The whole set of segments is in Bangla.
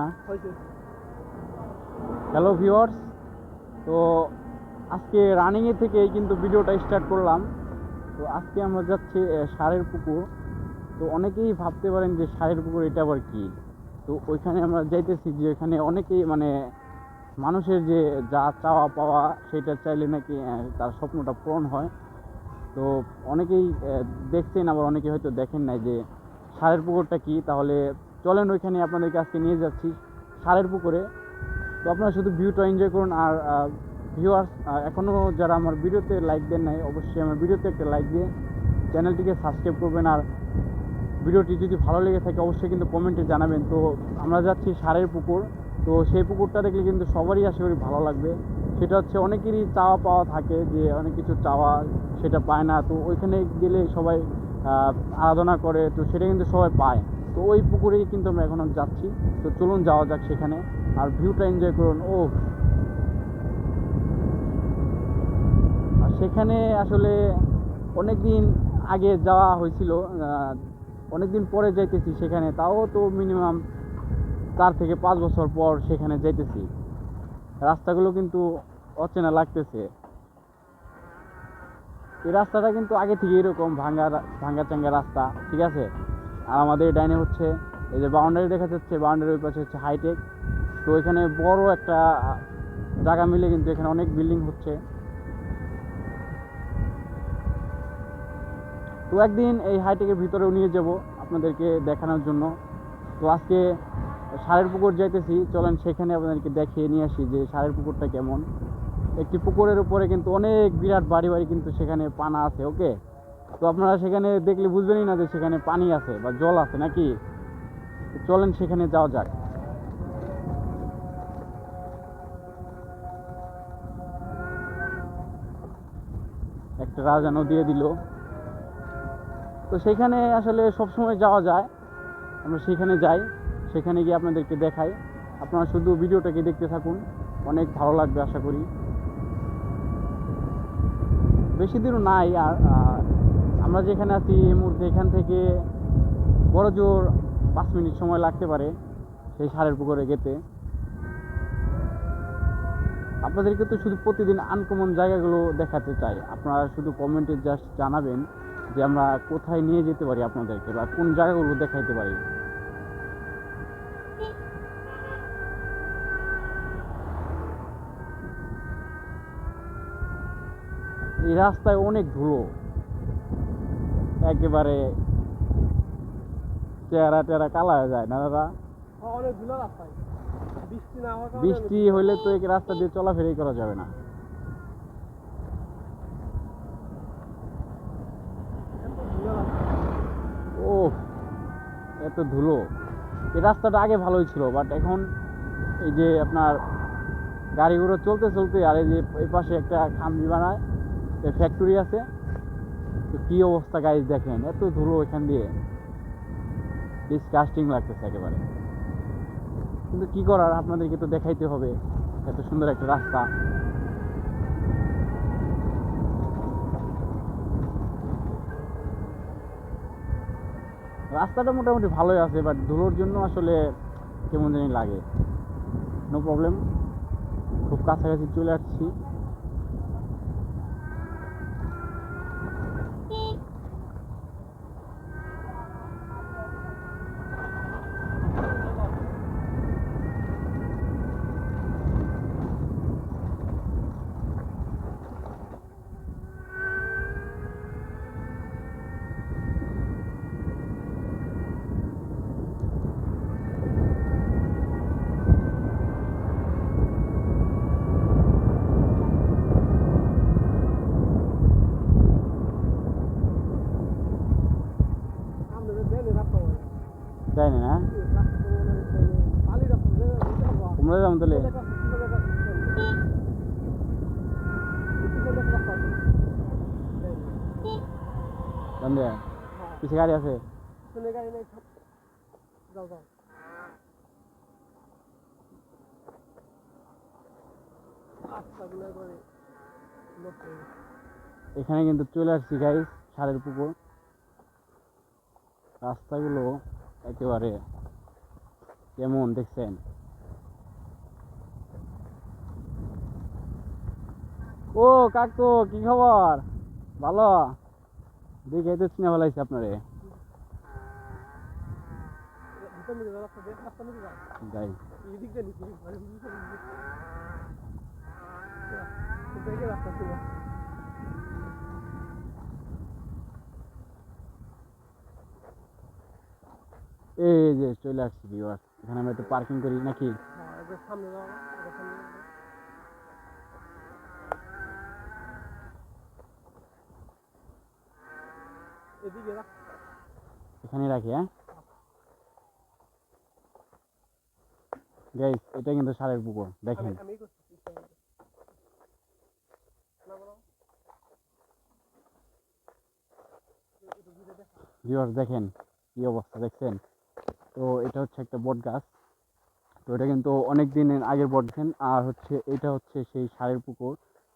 না? হ্যালো ভিউয়ার্স তো আজকে রানিংয়ে থেকে কিন্তু ভিডিওটা স্টার্ট করলাম। তো আজকে আমরা যাচ্ছি সারের পুকুর। তো অনেকেই ভাবতে পারেন যে সারের পুকুর এটা আবার কি? তো ওইখানে আমরা যাইতেছি যে ওইখানে অনেকেই মানে মানুষের যে যা চাওয়া পাওয়া সেটা চাইলে নাকি তার স্বপ্নটা পূরণ হয়। তো অনেকেই দেখছেন আবার অনেকে হয়তো দেখেন নাই যে সারের পুকুরটা কি? তাহলে চলেন ওইখানে আপনাদেরকে আজকে নিয়ে যাচ্ছি সারের পুকুরে। তো আপনারা শুধু ভিউটা এনজয় করুন আর ভিউয়ার্স এখনও যারা আমার ভিডিওতে লাইক দেন নাই, অবশ্যই আমার ভিডিওতে একটা লাইক দিয়ে চ্যানেলটিকে সাবস্ক্রাইব করবেন। আর ভিডিওটি যদি ভালো লেগে থাকে, অবশ্যই কিন্তু কমেন্টে জানাবেন। তো আমরা যাচ্ছি সারের পুকুর। তো সেই পুকুরটা দেখলে কিন্তু সবারই আশা করি ভালো লাগবে। সেটা হচ্ছে অনেকেরই চাওয়া পাওয়া থাকে যে অনেক কিছু চাওয়া, সেটা পায় না। তো ওইখানে গেলে সবাই আরাধনা করে, তো সেটা কিন্তু সবাই পায়। তো ওই পুকুরেই কিন্তু আমরা এখন যাচ্ছি। তো চলুন যাওয়া যাক সেখানে। আর ভিউটা এনজয় করুন। ও সেখানে আসলে অনেক দিন আগে যাওয়া হয়েছিল। অনেক দিন পরে যাইতেছি সেখানে। তাও তো মিনিমাম চার থেকে পাঁচ বছর পর সেখানে যাইতেছি। রাস্তাগুলো কিন্তু অচেনা লাগতেছে। এই রাস্তাটা কিন্তু আগে থেকে এরকম ভাঙ্গা ভাঙ্গা চাঙ্গা রাস্তা, ঠিক আছে? আর আমাদের ডাইনে হচ্ছে, এই যে বাউন্ডারি দেখা যাচ্ছে বাউন্ডারির ওই পাশে হচ্ছে হাইটেক তো এখানে বড় একটা জায়গা মিলে কিন্তু এখানে অনেক বিল্ডিং হচ্ছে। তো একদিন এই হাইটেকের ভিতরেও নিয়ে যাব আপনাদেরকে দেখানোর জন্য। তো আজকে সারের পুকুর যাইতেছি, চলেন সেখানে আপনাদেরকে দেখিয়ে নিয়ে আসি যে সারের পুকুরটা কেমন। একটি পুকুরের উপরে কিন্তু অনেক বিরাট বাড়ি বাড়ি কিন্তু সেখানে পানা আছে, ওকে? তো আপনারা সেখানে দেখলে বুঝবেনই না যে সেখানে পানি আছে বা জল আছে নাকি? চলেন সেখানে যাওয়া যাক। একটা রাজানো দিয়ে দিল। তো সেখানে আসলে সবসময় যাওয়া যায়। আমরা সেখানে যাই, সেখানে গিয়ে আপনাদেরকে দেখাই। আপনারা শুধু ভিডিওটাকে দেখতে থাকুন। অনেক ভালো লাগবে আশা করি। বেশি দূর নাই আর আমরা যেখানে আছি এই মুহূর্তে এখান থেকে বড় জোর পাঁচ মিনিট সময় লাগতে পারে সেই সারের পুকুরে যেতে আপনাদেরকে তো শুধু প্রতিদিন আনকমন জায়গাগুলো দেখাতে চাই। আপনারা শুধু কমেন্টে জাস্ট জানাবেন যে আমরা কোথায় নিয়ে যেতে পারি আপনাদেরকে বা কোন জায়গাগুলো দেখাইতে পারি। এই রাস্তায় অনেক ধুলো। একেবারে চেহারা টেরা কালা হয়ে যায় না দাদা? অনেক ধুলো রাস্তায়। বৃষ্টি হইলে তো এই রাস্তা দিয়ে চলাফেরাই করা যাবে না। এত ধুলো ও এত ধুলো। এই রাস্তাটা আগে ভালোই ছিল বাট এখন এই যে আপনার গাড়িগুলো চলতে চলতে আর এই যে এই পাশে একটা খাম্বি বানায় ফ্যাক্টরি আছে, তো কী অবস্থা গাড়ি দেখেন, এত ধুলো এখান দিয়ে ডিসকাস্টিং লাগতেছে একেবারে। কিন্তু কি করার, আপনাদেরকে তো দেখাইতে হবে, এত সুন্দর একটা রাস্তা। রাস্তাটা মোটামুটি ভালোই আছে বাট ধুলোর জন্য আসলে কেমন জানি লাগে। নো প্রবলেম খুব কাছাকাছি চলে আসছি। নষ্ট হয়ে গেছে। এখানে কিন্তু চলে আসছি গাইস সারের পুকুর। রাস্তাগুলো একেবারে কেমন দেখছেন? ও কাকু, কি খবর? ভালো? দেখে তো চিনে ভালো আপনারে। এই যে চলে আসছি এখানে আমরা একটু পার্কিং করি, নাকি? হ্যাঁ সামনে যাও একবার সামনে যাও। এদিকে রাখ এখানে রাখি হ্যাঁ? গাইস এটা কিন্তু সারের পুকুর দেখেন। ভিউয়ার্স দেখেন কি অবস্থা দেখছেন? তো এটা হচ্ছে একটা বট গাছ। তো এটা কিন্তু অনেক দিনের আগের বট গাছ। আর হচ্ছে এটা হচ্ছে সেই সারের পুকুর।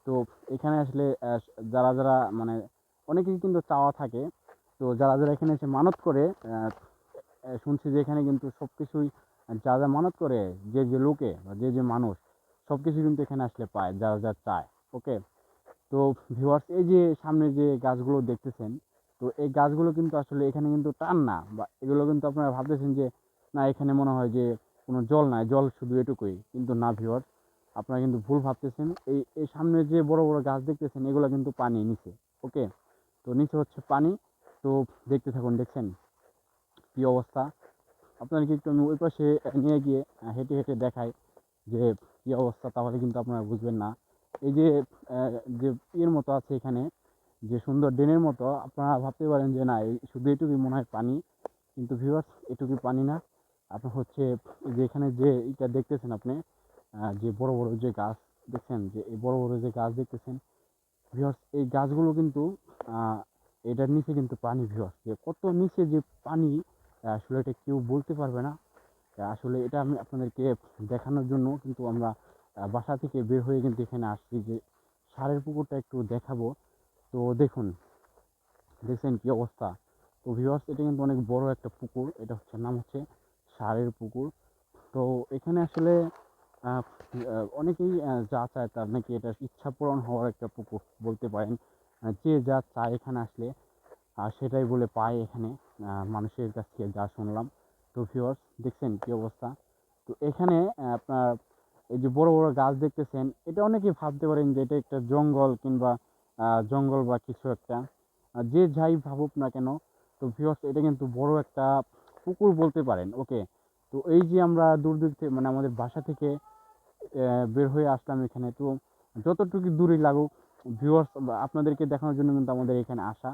তো এখানে আসলে আহ, যারা যারা মানে অনেকেই কিন্তু চাওয়া থাকে। তো যারা যারা এখানে এসে মানত করে শুনছি যে এখানে কিন্তু সব কিছুই যা যা মানত করে, যে যে লোকে বা যে যে মানুষ সব কিছু কিন্তু এখানে আসলে পায় যারা যা চায়, ওকে? তো ভিউয়ার্স এই যে সামনে যে গাছগুলো দেখতেছেন, তো এই গাছগুলো কিন্তু আসলে এখানে কিন্তু টান না, বা এগুলো কিন্তু আপনারা ভাবতেছেন যে, না, এখানে মনে হয় যে কোনো জল নাই, জল শুধু এটুকুই, কিন্তু না ভিউয়ার্স আপনারা কিন্তু ভুল ভাবতেছেন। এই এই সামনে যে বড় বড় গাছ দেখতেছেন, এগুলো কিন্তু পানি নিচে, ওকে? তো নিচে হচ্ছে পানি তো দেখতে থাকুন দেখছেন কী অবস্থা। আপনাদেরকে একটু আমি ওই পাশে নিয়ে গিয়ে হেঁটে হেঁটে দেখাই যে কী অবস্থা, তাহলে কিন্তু আপনারা বুঝবেন না। এই যে যে ইয়ের মতো আছে এখানে, যে সুন্দর ড্রেনের মতো, আপনারা ভাবতে পারেন যে না, এই শুধু এটুকুই মনে হয় পানি, কিন্তু ভিউয়ার্স এটুকুই পানি না। আপনার হচ্ছে যে এখানে যে এটা দেখতেছেন আপনি যে বড় বড় যে গাছ, দেখছেন যে এই বড় বড় যে গাছ দেখতেছেন। ভিউয়ার্স এই গাছগুলো কিন্তু এটার নিচে কিন্তু পানি ভিউয়ার্স যে কত নিচে যে পানি আসলে এটা কেউ বলতে পারবে না। আসলে এটা আমি আপনাদেরকে দেখানোর জন্য কিন্তু আমরা বাসা থেকে বের হয়ে কিন্তু এখানে আসছি যে সারের পুকুরটা একটু দেখাবো। তো দেখুন, দেখছেন কি অবস্থা? তো ভিউয়ার্স এটা কিন্তু অনেক বড় একটা পুকুর, এটা হচ্ছে, নাম হচ্ছে সারের পুকুর। তো এখানে আসলে অনেকেই যা চায় তার নাকি এটা ইচ্ছা পূরণ হওয়ার একটা পুকুর বলতে পারেন। যে যা চায় এখানে আসলে সেটাই বলে পায় এখানে। মানুষের কাছ থেকে যা শুনলাম। তো ভিউয়ার্স দেখছেন কী অবস্থা? তো এখানে আপনার এই যে বড় বড় গাছ দেখতেছেন, এটা অনেকেই ভাবতে পারেন যে এটা একটা জঙ্গল কিংবা জঙ্গল বা কিছু একটা। যে যাই ভাবুক না কেন, তো ভিউয়ার্স এটা কিন্তু বড় একটা পুকুর বলতে পারেন ওকে তো এই যে আমরা দূর দূর থেকে মানে আমাদের বাসা থেকে বের হয়ে আসলাম এখানে, তো যতটুকু দূরে লাগুক ভিউয়ার্স আপনাদেরকে দেখানোর জন্য কিন্তু আমাদের এখানে আসা।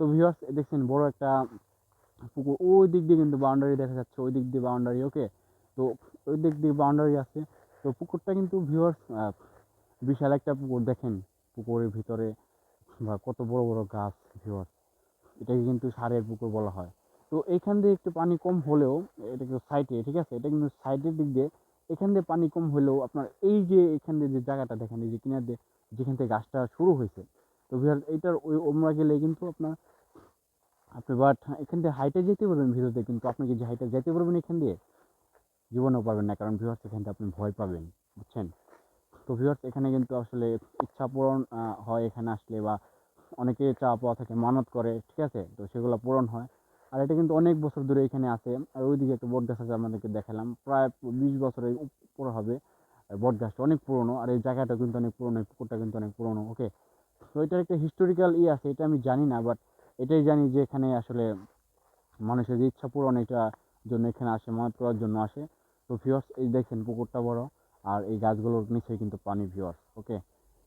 তো ভিউয়ার্স দেখছেন, বড় একটা পুকুর, ওই দিক দিয়ে কিন্তু বাউন্ডারি দেখা যাচ্ছে, ওই দিক দিয়ে বাউন্ডারি ওকে তো ওই দিক দিয়ে বাউন্ডারি আছে। তো পুকুরটা কিন্তু ভিউয়ার্স বিশাল একটা পুকুর, দেখেন, পুকুরের ভিতরে বা কত বড় বড় গাছ ভিউয়ার্স এটাকে কিন্তু সারের পুকুর বলা হয়। তো এখান দিয়ে একটু পানি কম হলেও, এটা কিন্তু সাইডে ঠিক আছে? এটা কিন্তু সাইডের দিক দিয়ে, এখান দিয়ে পানি কম হলেও আপনার এই যে এখান দিয়ে যে জায়গাটা দেখেন, এই যে কিনার দিয়ে যেখান থেকে গাছটা শুরু হয়েছে। তো ভিউয়ার্স এইটার ওই ওমরা গেলে কিন্তু আপনার, আপনি বাট এখান থেকে হাইটে যেতে পারবেন ভিতরে কিন্তু আপনি যে হাইটে যেতে পারবেন এখান দিয়ে, জীবনেও পারবেন না, কারণ ভিউয়ার্স এখান থেকে আপনি ভয় পাবেন, বুঝছেন? তো ভিউয়ার্স এখানে কিন্তু আসলে ইচ্ছা পূরণ হয় এখানে আসলে বা অনেকে চাওয়া পাওয়া থাকে, মানত করে, ঠিক আছে? তো সেগুলো পূরণ হয়। আর এটা কিন্তু অনেক বছর ধরে এখানে আছে। আর ওইদিকে একটা বট গাছ আছে আপনাদেরকে দেখালাম, প্রায় বিশ বছরের উপর হবে। বট গাছটা অনেক পুরনো আর এই জায়গাটা কিন্তু অনেক পুরনো পুকুরটা কিন্তু অনেক পুরনো ওকে তো এটার একটা হিস্টোরিক্যাল ই আছে, এটা আমি জানি না বাট এটাই জানি যে এখানে আসলে মানুষের যে ইচ্ছা পূরণ এটা জন্য এখানে আসে, মানত করার জন্য আসে। তো ভিউয়ার্স এই দেখেন পুকুরটা বড় আর এই গাছগুলোর নিচে কিন্তু পানি ভিউয়ার্স ওকে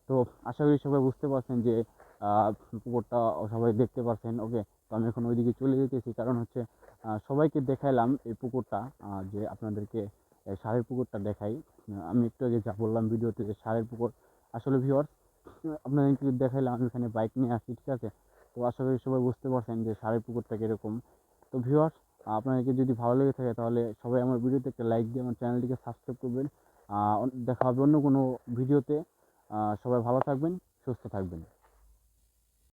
তো আশা করি সবাই বুঝতে পারছেন যে পুকুরটা সবাই দেখতে পারছেন ওকে তো আমি এখন ওইদিকে চলে যেতেছি, কারণ হচ্ছে সবাইকে দেখাইলাম এই পুকুরটা যে আপনাদেরকে সারের পুকুরটা দেখাই। আমি একটু আগে যা বললাম ভিডিওতে যে সারের পুকুর। আসলে ভিউয়ার্স আপনাদেরকে দেখাইলাম, আমি এখানে বাইক নিয়ে আসি ঠিক আছে? তো আশা করি সবাই বুঝতে পারছেন যে সারের পুকুরটা কীরকম। তো ভিউয়ার্স আপনাদেরকে যদি ভালো লেগে থাকে তাহলে সবাই আমার ভিডিওতে একটা লাইক দিয়ে আমার চ্যানেলটিকে সাবস্ক্রাইব করবেন। দেখা হবে অন্য কোনো ভিডিওতে। সবাই ভালো থাকবেন, সুস্থ থাকবেন।